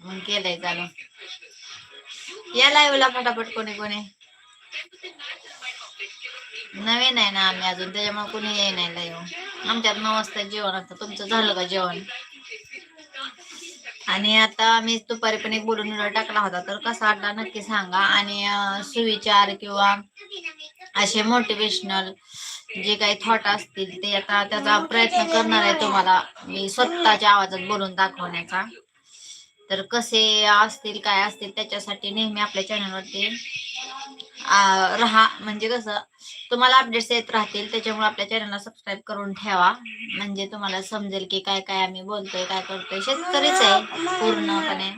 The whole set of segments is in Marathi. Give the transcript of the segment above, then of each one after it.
मग केलंय चालू. या लाईव्हला फटाफट कोणी कोणी. नवीन आहे ना आम्ही अजून त्याच्यामुळे कोणी येई नाही लाईव्ह आमच्यात नऊ वाजता जेवण आता तुमचं झालं का जेवण? आणि आता मी दुपारी पण एक बोलून टाकला होता. तर कसा वाटला नक्की सांगा. आणि सुविचार किंवा असे मोटिवेशनल जे काही थॉट असतील ते आता त्याचा प्रयत्न करणार आहे तुम्हाला. मी स्वतःच्या आवाजात बोलून दाखवण्याचा. तर कसे असतील काय असतील त्याच्यासाठी नेहमी आपल्या चॅनलवरती राहा. म्हणजे कसं तुम्हाला अपडेट्स येत राहतील त्याच्यामुळे आपल्या चॅनलला सबस्क्राईब करून ठेवा. म्हणजे तुम्हाला समजेल की काय काय आम्ही बोलतोय काय करतोय. शेतकरीच आहे पूर्णपणे.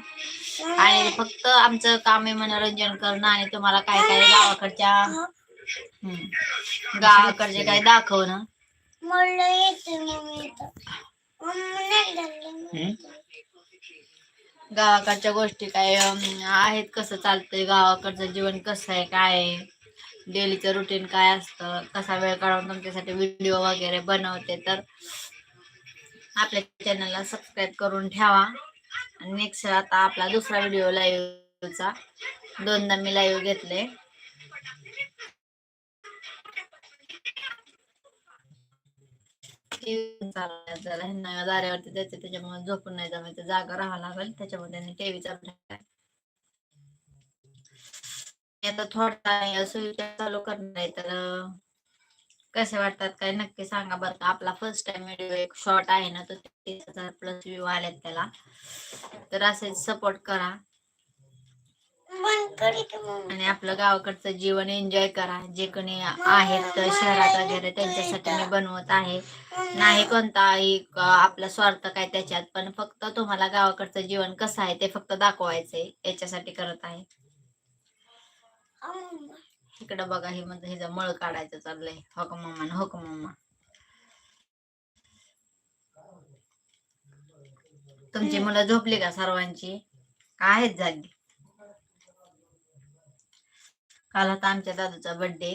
आणि फक्त आमचं काम आहे मनोरंजन करणं आणि तुम्हाला काय काय गावाकडच्या गावाकडचे काय मला येते मम्मी नाही लागली. गावाकडच्या गोष्टी काय आहेत कसं चालतंय गावाकडचं जीवन कसं आहे काय आहे? डेलीचं रुटीन काय असतं? कसा वेळ काढून तुमच्यासाठी व्हिडिओ वगैरे बनवते तर आपल्या चॅनलला सबस्क्राईब करून ठेवा. आणि नेक्स्ट आता आपला दुसरा व्हिडिओ लाईव्हचा दोनदा मी लाईव्ह घेतले टीव्ही चालू जरा ह्यांना दाऱ्यावरती जायचं त्याच्यामुळे झोपून नाही जमायचं जागा राहावं लागेल त्याच्यामुळे त्यांनी टीव्ही चालू आता थोडा सुविधा चालू करणार आहे तर कसे वाटतात काय नक्की सांगा बरं का? आपला फर्स्ट टाइम व्हिडिओ एक शॉर्ट आहे ना तर तीस हजार प्लस व्ह्यू आलेत त्याला. तर असेच सपोर्ट करा. आणि आपलं गावाकडचं जीवन एन्जॉय करा. जे कोणी आहेत शहरात वगैरे त्यांच्यासाठी मी बनवत आहे. नाही कोणताही आपला स्वार्थ काय त्याच्यात पण फक्त तुम्हाला गावाकडचं जीवन कसं आहे ते फक्त दाखवायचंय. याच्यासाठी करत आहे. इकडं बघा हे म्हणजे हिचं मळ काढायचं चाललंय. हो का मम्मा हो का मम्मा? तुमची मुलं झोपली का सर्वांची? का आहेत जागी? काल होता आमच्या दादूचा बर्थडे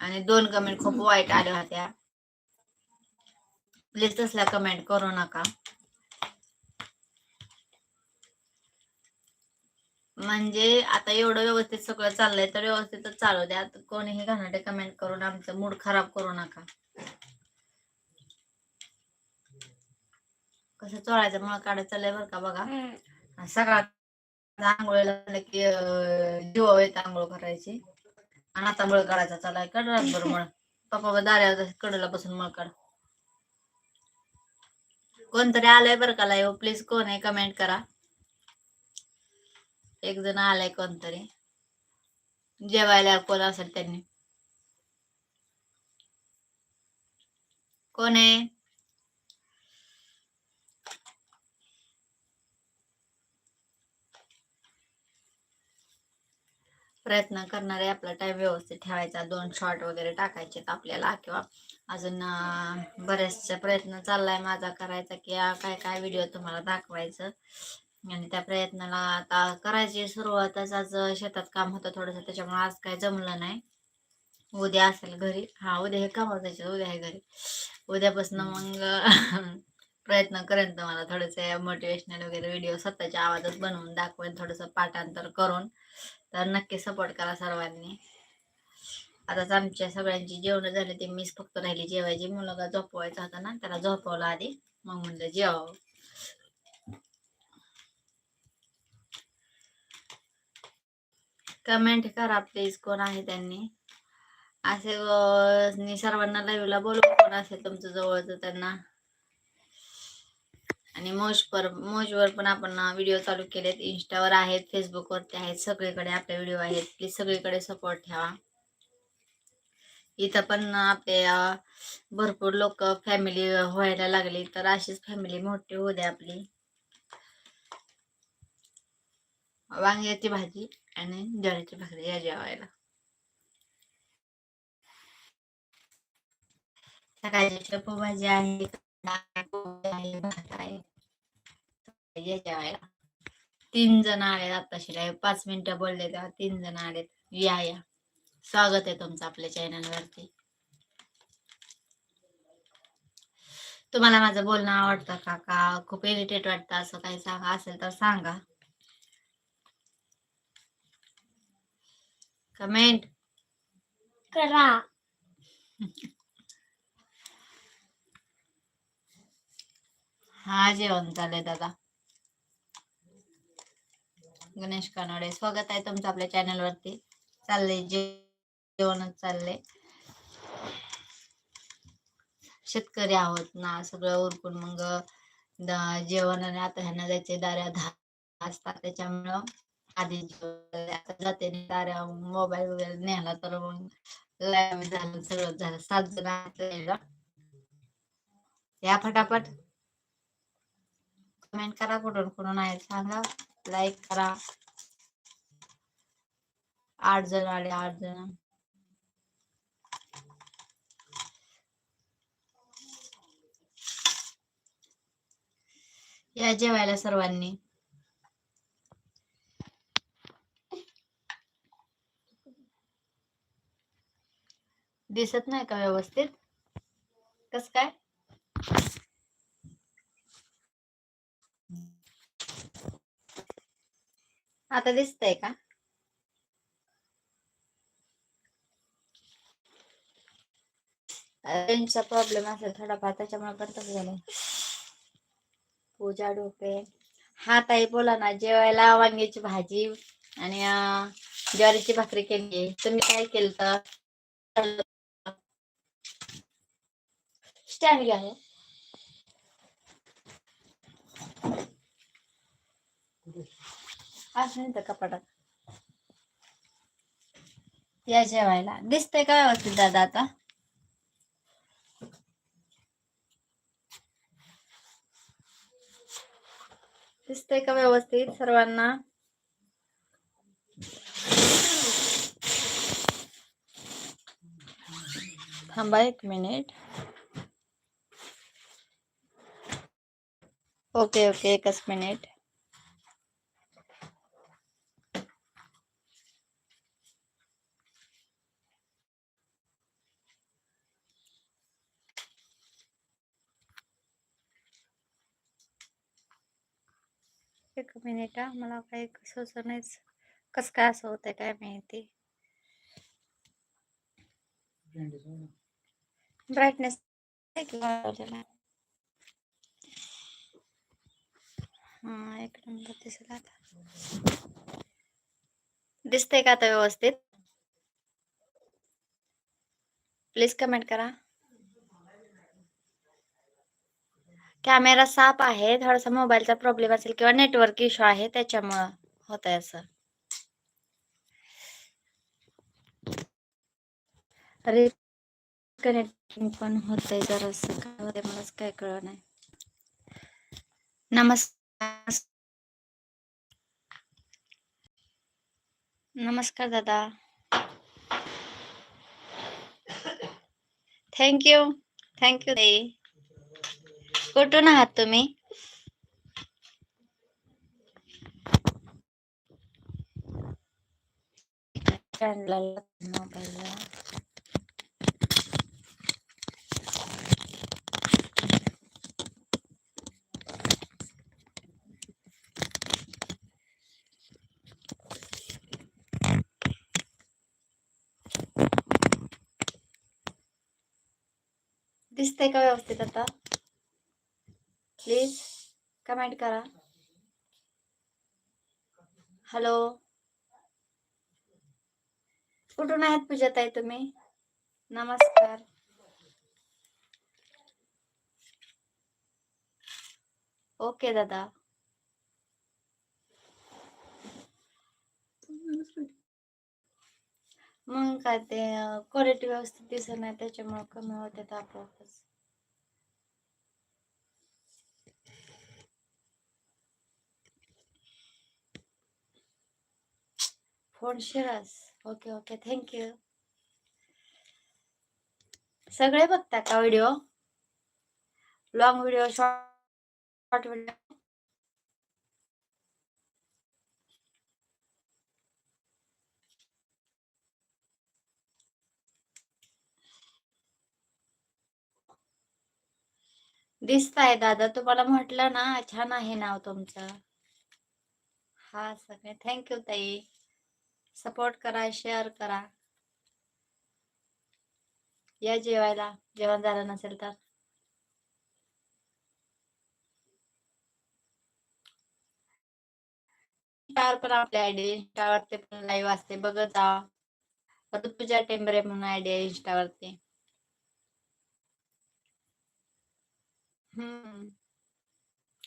आणि दोन कमेंट खूप वाईट आल्या होत्या. प्लीज तसल्या कमेंट करू नका. म्हणजे आता एवढं व्यवस्थित सगळं चाललंय तर व्यवस्थितच चालू द्या. कोणीही घाणाटे कमेंट करून आमचं मूड खराब करू नका. कसं चोळायचं मळ काढायचं चाललंय बरं का बघा. सकाळ आंघोळीला लागलं की अं, येत आंघोळ करायची. आणि आता मळ काढायचा चला काढ बरं मळ. पप्पा दाऱ्यावर कडला बसून मळ काढ कोणतरी आलंय बरं का लाईव्ह प्लीज कोण आहे? कमेंट करा. एक जण आलाय कोणतरी. जेवायला कोण असेल त्यांनी? कोण आहे? प्रयत्न करणारे आपला टाइम व्यवस्थित ठेवायचा. दोन शॉर्ट वगैरे टाकायचे आपल्याला किंवा अजून बरेचसे प्रयत्न चाललाय माझा करायचा की काय काय व्हिडिओ तुम्हाला दाखवायचं. आणि त्या प्रयत्नाला आता करायची सुरुवातच आज शेतात काम होतं थोडंसं त्याच्यामुळे आज काय जमलं नाही. उद्या असेल घरी. हा उद्या हे काम जायचे उद्या आहे घरी. उद्यापासून मग प्रयत्न करेन तुम्हाला थोडंसं मोटिवेशनल वगैरे व्हिडिओ स्वतःच्या आवाजात बनवून दाखवेन थोडंसं पाठांतर करून. तर नक्की सपोर्ट करा सर्वांनी. आताच आमच्या सगळ्यांची जेवण झाली ते मीच फक्त राहिली जेवायची. मुलगा झोपवायचा होता ना त्याला झोपवला आधी. मग म्हणलं जेवावं. कमेंट करा प्लीज कोण आहे त्यांनी. असे सर्वांना लाईव्हला बोलू कोण असेल तुमचं जवळचं त्यांना. आणि मोजवर मोजवर पण आपण व्हिडिओ चालू केलेत. इंस्टावर आहेत फेसबुकवरती आहेत सगळीकडे आपले व्हिडिओ आहेत प्लीज सगळीकडे सपोर्ट ठेवा. इथं पण आपले भरपूर लोक फॅमिली व्हायला लागली तर अशीच फॅमिली मोठी होऊ द्या आपली. वांग्याची भाजी आणि ज्वारीची भाकरी या जेवायला. सकाळची शेपू भाजी आहे. डाळ पोळी आहे भात आहे या जेवायला तीन जण आले आताशी live. पाच मिनिटं बोलले तेव्हा तीन जण आलेत. या या. स्वागत आहे तुमचं आपल्या चॅनल वरती. तुम्हाला माझं बोलणं आवडतं का? का खूप इरिटेट वाटतं असं काही सांगा? असेल तर सांगा. कमेंट करा. हा जेवण चाललंय दादा. गणेश कानडे स्वागत आहे तुमचं आपल्या चॅनल वरती. चाललंय जेवणच चाललंय. शेतकरी आहोत ना सगळं उरकून मग जेवण आणि आता ह्यांना जायचे दाऱ्या दहा असतात त्याच्यामुळं आधी आता जाते दाऱ्या मोबाईल वगैरे नेला तर मग झालं सगळं झालं. सात जण या फटाफट. कमेंट करा कुठून कुठून आहे सांगा. लाईक करा. आठ जण आले आठ जण. या जेवायला सर्वांनी. दिसत नाही का व्यवस्थित? कस काय? आता दिसतंय का? रेंजचा प्रॉब्लेम असेल थोडाफार त्याच्यामुळे पण तसं झालं पूजा डोके. हा ताई बोला ना जेवायला वांग्याची भाजी आणि ज्वारीची भाकरी केली. तुम्ही काय केलं तर स्टँड घ्या. असं नाही तर कपाटात. या जेवायला. दिसतंय का व्यवस्थित दादा आता? दिसतंय का व्यवस्थित सर्वांना? थांबा एक मिनिट. ओके ओके एकच मिनिट एक मिनिट हा. मला काही कसं नाहीच कसं काय असं होतंय काय माहिती. ब्राईटनेस हा एक नंबर दिसला आता. दिसतंय का आता व्यवस्थित? प्लीज कमेंट करा. कॅमेरा साफ आहे थोडासा मोबाईलचा प्रॉब्लेम असेल किंवा नेटवर्क इश्यू आहे त्याच्यामुळं होत आहे असं. अरे कनेक्टिंग पण होतंय जरासं. काय होतंय मलाच काय कळलं नाही. नमस्कार. नमस्कार दादा. थँक्यू थँक्यू ताई. कुठून आहात तुम्ही? मोबाईल दिसतंय का व्यवस्थित आता? प्लीज कमेंट करा. हॅलो कुठून आहेत पूजाताई तुम्ही? नमस्कार. ओके दादा. मग काय ते क्वालिटी व्यवस्थित दिसत नाही त्याच्यामुळे कमी होते आपोआपच. फोन शिरास. ओके ओके थँक्यू सगळे बघता का video long video short video दिसताय दादा. तुम्हाला म्हटलं ना छान आहे नाव तुमचं. हा सगळे. थँक्यू ताई. सपोर्ट करा शेअर करा. या जेवायला. जेवण झालं नसेल तर. पण आपल्या आयडिया इंस्टावरती पण लाईव्ह असते. बघत जा. ऋतुजा टेंबरे म्हणून आयडिया इंस्टावरती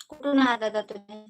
कुठून आहात आता तुम्ही?